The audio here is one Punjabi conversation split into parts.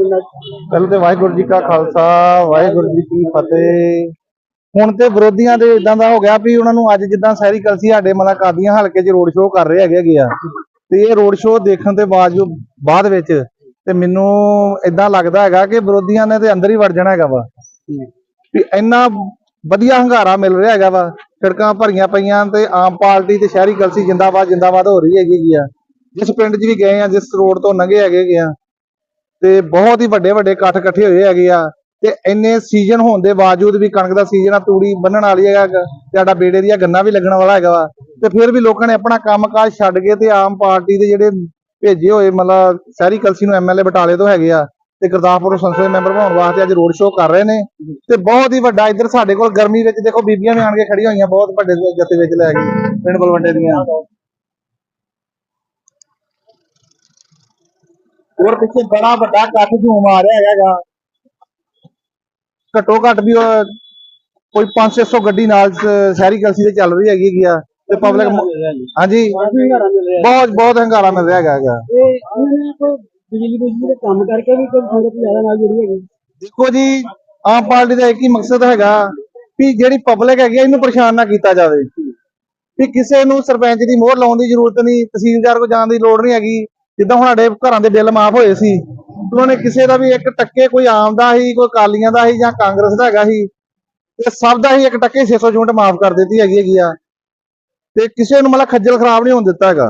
ਪਿੰਡਾਂ ਤੇ ਵਾਹਿਗੁਰੂ ਜੀ ਕਾ ਖਾਲਸਾ, ਵਾਹਿਗੁਰੂ ਜੀ ਕੀ ਫਤਿਹ। ਹੁਣ ਤੇ ਵਿਰੋਧੀਆਂ ਦੇ ਇਦਾਂ ਦਾ ਹੋ ਗਿਆ ਵੀ ਉਹਨਾਂ ਨੂੰ ਅੱਜ ਜਿੱਦਾਂ ਸਹਿਰੀ ਕਲਸੀ ਸਾਡੇ ਮਲਾਕਾਦੀਆਂ ਹਲਕੇ 'ਚ ਰੋਡ ਸ਼ੋਅ ਕਰ ਰਹੇ ਹੈਗੇ ਹੈਗੇ ਆ। ਤੇ ਇਹ ਰੋਡ ਸ਼ੋਅ ਦੇਖਣ ਦੇ ਬਾਵਜੂਦ ਬਾਅਦ ਵਿੱਚ ਤੇ ਮੈਨੂੰ ਇਦਾਂ ਲੱਗਦਾ ਹੈਗਾ ਕਿ ਵਿਰੋਧੀਆਂ ਨੇ ਤੇ ਅੰਦਰ ਹੀ ਵੜ ਜਾਣਾ ਹੈਗਾ ਵਾ। ਵੀ ਇੰਨਾ ਵਧੀਆ ਹੰਗਾਰਾ ਮਿਲ ਰਿਹਾ ਹੈਗਾ ਵਾ, ਸੜਕਾਂ ਭਰੀਆਂ ਪਈਆਂ ਤੇ ਆਮ ਪਾਰਟੀ ਤੇ ਸ਼ਹਿਰੀ ਕਲਸੀ ਜਿੰਦਾਬਾਦ ਜਿੰਦਾਬਾਦ ਹੋ ਰਹੀ ਹੈਗੀ ਆ। ਜਿਸ ਪਿੰਡ 'ਚ ਵੀ ਗਏ ਆ, ਜਿਸ ਰੋਡ ਤੋਂ ਲੰਘੇ ਹੈਗੇ ਹੈਗੇ ਆ ਤੇ ਬਹੁਤ ਹੀ ਵੱਡੇ ਵੱਡੇ ਇਕੱਠ ਇਕੱਠੇ ਹੋਏ ਹੈਗੇ ਆ ਤੇ ਇੰਨੇ ਸੀਜ਼ਨ ਹੋਣ ਦੇ ਬਾਵਜੂਦ ਵੀ ਕਣਕ ਦਾ ਸੀਜ਼ਨ ਆ, ਤੂੜੀ ਬੰਨਣ ਵਾਲੀ ਹੈਗਾ ਤੇ ਸਾਡਾ ਬੇੜੇ ਦੀਆਂ ਗੰਨਾ ਵੀ ਲੱਗਣ ਵਾਲਾ ਹੈਗਾ ਵਾ। ਤੇ ਫਿਰ ਵੀ ਲੋਕਾਂ ਨੇ ਆਪਣਾ ਕੰਮਕਾਜ ਛੱਡ ਕੇ ਤੇ ਆਮ ਪਾਰਟੀ ਦੇ ਜਿਹੜੇ ਭੇਜੇ ਹੋਏ, ਮਤਲਬ ਸ਼ਹਿਰੀ ਕਲਸੀ ਨੂੰ ਐਮਐਲਏ ਬਟਾਲੇ ਤੋਂ ਹੈਗੇ ਆ ਤੇ ਗੁਰਦਾਸਪੁਰ ਸੰਸਦ ਦੇ ਮੈਂਬਰ ਬਣਾਉਣ ਵਾਸਤੇ ਅੱਜ ਰੋਡ ਸ਼ੋਅ ਕਰ ਰਹੇ ਨੇ। ਤੇ ਬਹੁਤ ਹੀ ਵੱਡਾ ਇੱਧਰ ਸਾਡੇ ਕੋਲ ਗਰਮੀ ਵਿੱਚ ਦੇਖੋ ਬੀਬੀਆਂ ਵੀ ਆਣ ਕੇ ਖੜੀਆਂ ਹੋਈਆਂ, ਬਹੁਤ ਵੱਡੇ ਜੱਥੇ ਵਿੱਚ ਲੈ ਕੇ ਪਿੰਡ ਬਲਵੰਡੇ ਦੀਆਂ। ਹੋਰ ਪਿੱਛੇ ਬੜਾ ਵੱਡਾ ਕੱਟ ਝੂਮ ਆ ਰਿਹਾ ਹੈਗਾ ਘੱਟੋ ਘੱਟ ਵੀ ਉਹ ਕੋਈ 500 ਗੱਡੀ ਨਾਲ ਸ਼ਹਿਰੀ ਕਲਸੀ ਤੇ ਚੱਲ ਰਹੀ ਹੈਗੀ ਆ ਤੇ ਪਬਲਿਕ ਹਾਂਜੀ। ਬਹੁਤ ਬਹੁਤ ਹੰਗਾਰਾ ਮਿਲ ਰਿਹਾ ਹੈਗਾ ਬਿਜਲੀ ਬੁਜਲੀ ਦੇ ਕੰਮ ਕਰਕੇ ਵੀ ਕੋਈ ਸੰਗਤ ਜ਼ਿਆਦਾ ਨਾਲ ਜੁੜੀ ਹੈਗੀ ਦੇਖੋ ਜੀ ਆਮ ਪਾਰਟੀ ਦਾ ਇੱਕ ਹੀ ਮਕਸਦ ਹੈਗਾ ਵੀ ਜਿਹੜੀ ਪਬਲਿਕ ਹੈਗੀ ਇਹਨੂੰ ਪਰੇਸ਼ਾਨ ਨਾ ਕੀਤਾ ਜਾਵੇ। ਵੀ ਕਿਸੇ ਨੂੰ ਸਰਪੰਚ ਦੀ ਮੋਹਰ ਲਾਉਣ ਦੀ ਜ਼ਰੂਰਤ ਨਹੀਂ ਤਹਿਸੀਲਦਾਰ ਕੋ ਜਾਣ ਦੀ ਲੋੜ ਨਹੀਂ ਹੈਗੀ। ਜਿੱਦਾਂ ਹੁਣ ਸਾਡੇ ਘਰਾਂ ਦੇ ਬਿੱਲ ਮਾਫ ਹੋਏ ਸੀ ਉਹਨਾਂ ਨੇ ਕਿਸੇ ਦਾ ਵੀ ਇੱਕ ਟੱਕੇ ਕੋਈ ਆਮ ਦਾ ਸੀ ਕੋਈ ਕਾਲੀਆਂ ਦਾ ਸੀ ਜਾਂ ਕਾਂਗਰਸ ਦਾ ਹੈਗਾ ਸੀ ਤੇ ਸਭ ਦਾ ਹੀ ਇੱਕ ਟੱਕੇ 600 ਯੂਨਿਟ ਮਾਫ ਕਰ ਦਿੱਤੀ ਹੈਗੀ ਹੈਗੀ ਆ। ਤੇ ਕਿਸੇ ਨੂੰ ਮਤਲਬ ਖੱਜਲ ਖਰਾਬ ਨਹੀਂ ਹੋਣ ਦਿੱਤਾ ਹੈਗਾ।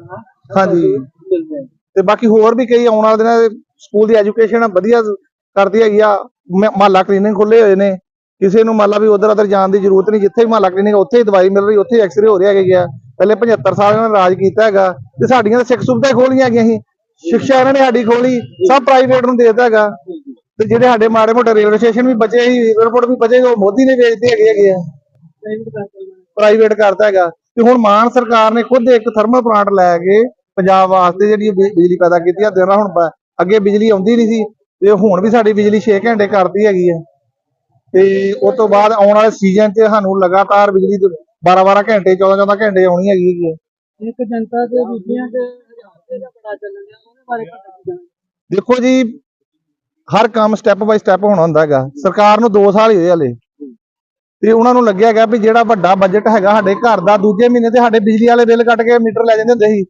ਹੋ ਹਾਂਜੀ। ਤੇ ਬਾਕੀ ਹੋਰ ਵੀ ਕਈ ਆਉਣ ਵਾਲੇ ਦਿਨਾਂ ਦੇ ਸਕੂਲ ਦੀ ਐਜੂਕੇਸ਼ਨ ਵਧੀਆ ਕਰਦੀ ਹੈਗੀ ਆ। ਮਹੱਲਾ ਕਲੀਨਿਕ ਖੁੱਲੇ ਹੋਏ ਨੇ। ਕਿਸੇ ਨੂੰ ਮੰਨ ਲਾ ਵੀ ਉਧਰ ਉਧਰ ਜਾਣ ਦੀ ਜ਼ਰੂਰਤ ਨਹੀਂ ਜਿੱਥੇ ਵੀ ਮਹੱਲਾ ਕਲੀਨਿਕ ਉੱਥੇ ਹੀ ਦਵਾਈ ਮਿਲ ਰਹੀ ਉੱਥੇ ਹੀ ਐਕਸਰੇ ਹੋ ਰਿਹਾ ਹੈਗਾ ਪਹਿਲੇ 75 ਸਾਲ ਇਹਨਾਂ ਨੇ ਰਾਜ ਕੀਤਾ ਹੈਗਾ ਤੇ ਸਾਡੀਆਂ ਸਿੱਖ ਸੁਵਿਧਾ ਖੋਲੀਆਂ ਹੈਗੀਆਂ ਸੀ। ਸਿੱਖਿਆ ਇਹਨਾਂ ਨੇ ਸਾਡੀ ਖੋਲੀ ਸਭ ਪ੍ਰਾਈਵੇਟ ਨੂੰ ਦੇ ਹੈਗਾ। ਤੇ ਜਿਹੜੇ ਸਾਡੇ ਮਾੜੇ ਮੋਟੇ ਰੇਲਵੇ ਸਟੇਸ਼ਨ ਵੀ ਬਚੇ ਸੀ 에ਅਰਪੋਰਟ ਵੀ ਬਚੇ ਉਹ ਮੋਦੀ ਨੇ ਵੇਚਦੇ ਹੈਗੇ ਹੈਗੇ ਆ। ਪ੍ਰਾਈਵੇਟ ਕਰਤਾ ਹੈਗਾ। ਤੇ ਹੁਣ ਮਾਨ ਸਰਕਾਰ ਨੇ ਖੁਦ ਇੱਕ ਥਰਮਲ ਪਲਾਂਟ ਲੈ ਕੇ ਪੰਜਾਬ ਵਾਸਤੇ ਜਿਹੜੀ ਬਿਜਲੀ ਪੈਦਾ ਕੀਤੀ ਆ ਦਿਨ ਹੁਣ ਅੱਗੇ ਬਿਜਲੀ ਆਉਂਦੀ ਨਹੀਂ ਸੀ, ਤੇ ਹੁਣ ਵੀ ਸਾਡੀ ਬਿਜਲੀ 6 ਘੰਟੇ ਕਰਦੀ ਹੈਗੀ ਹੈ ਤੇ ਉਸ ਤੋਂ ਬਾਅਦ ਆਉਣ ਵਾਲੇ ਸੀਜ਼ਨ 'ਚ ਸਾਨੂੰ ਲਗਾਤਾਰ ਬਿਜਲੀ 12 12 ਘੰਟੇ 14 14 ਘੰਟੇ ਆਉਣੀ ਹੈਗੀ ਹੈਗੀ ਹੈ। ਇੱਕ ਜਨਤਾ ਹਜ਼ਾਰ ਦਾ ਬੜਾ ਚੱਲਣ ਡਿਆ ਉਹਦੇ ਬਾਰੇ ਕੀ ਦੱਸਣਾ ਦੇਖੋ ਜੀ ਹਰ ਕੰਮ ਸਟੈਪ ਬਾਈ ਸਟੈਪ ਹੋਣਾ ਹੁੰਦਾ ਹੈਗਾ। ਸਰਕਾਰ ਨੂੰ 2 ਸਾਲ ਹੀ ਹੋਏ ਹਲੇ। ਤੇ ਉਹਨਾਂ ਨੂੰ ਲੱਗਿਆ ਹੈਗਾ ਵੀ ਜਿਹੜਾ ਵੱਡਾ ਬਜਟ ਹੈਗਾ ਸਾਡੇ ਘਰ ਦਾ ਦੂਜੇ ਮਹੀਨੇ ਤੇ ਸਾਡੇ ਬਿਜਲੀ ਵਾਲੇ ਬਿੱਲ ਕੱਟ ਕੇ ਮੀਟਰ ਲੈ ਜਾਂਦੇ ਹੁੰਦੇ ਸੀ।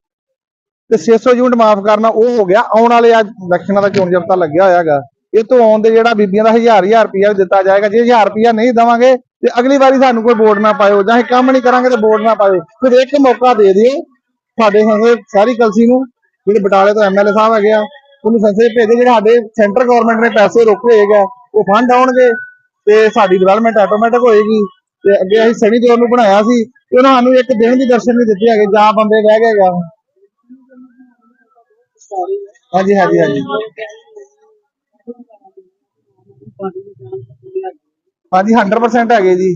ਤੇ 600 ਯੂਨਿਟ ਮਾਫ ਕਰਨਾ ਉਹ ਹੋ ਗਿਆ। ਆਉਣ ਵਾਲੇ ਅੱਜ ਇਲੈਕਸ਼ਨਾਂ ਦਾ ਚੋਣ ਜਬਤਾ ਲੱਗਿਆ ਹੋਇਆ ਹੈਗਾ। ਇਹ ਤੋਂ ਆਉਣ ਦੇ ਜਿਹੜਾ ਬੀਬੀਆਂ ਦਾ ਹਜ਼ਾਰ ਹਜ਼ਾਰ ਰੁਪਇਆ ਵੀ ਦਿੱਤਾ ਜਾਏਗਾ। ਜੇ ਹਜ਼ਾਰ ਰੁਪਇਆ ਨਹੀਂ ਦੇਵਾਂਗੇ ਤੇ ਅਗਲੀ ਵਾਰੀ ਸਾਨੂੰ ਕੋਈ ਵੋਟ ਨਾ ਪਾਇਓ, ਜਾਂ ਅਸੀਂ ਕੰਮ ਨਹੀਂ ਕਰਾਂਗੇ ਤੇ ਵੋਟ ਨਾ ਪਾਇਓ। ਫਿਰ ਇੱਕ ਮੌਕਾ ਦੇ ਦਿਓ ਸਾਡੇ ਹੰਗੇ ਸਾਰੀ ਕਲਸੀ ਨੂੰ, ਜਿਹੜੇ ਬਟਾਲੇ ਤੋਂ ਐਮਐਲਏ ਸਾਹਿਬ ਹੈਗੇ ਆ, ਉਹਨੂੰ ਸੰਸਦ ਭੇਜੇ, ਜਿਹੜੇ ਸਾਡੇ ਸੈਂਟਰ ਗਵਰਨਮੈਂਟ ਨੇ ਪੈਸੇ ਰੋਕੇ ਹੋਏਗਾ ਉਹ ਫੰਡ ਆਉਣਗੇ ਤੇ ਸਾਡੀ ਡਿਵੈਲਪਮੈਂਟ ਆਟੋਮੈਟਿਕ ਹੋਏਗੀ। ਤੇ ਅੱਗੇ ਅਸੀਂ ਸਣੀ ਦੇਵ ਨੂੰ ਬਣਾਇਆ ਸੀ, ਤੇ ਉਹਨਾਂ ਸਾਨੂੰ ਇੱਕ ਦਿਨ ਦੀ ਦਰਸ਼ਨ ਨਹੀਂ ਦਿੱਤੇ ਹੈਗੇ, ਜਾਂ ਬੰਦੇ ਬਹਿ ਗਏ ਗਾ ਹਾਂਜੀ ਹਾਂਜੀ ਹਾਂਜੀ। ਹਾਂਜੀ 100% ਹੈਗੇ ਜੀ।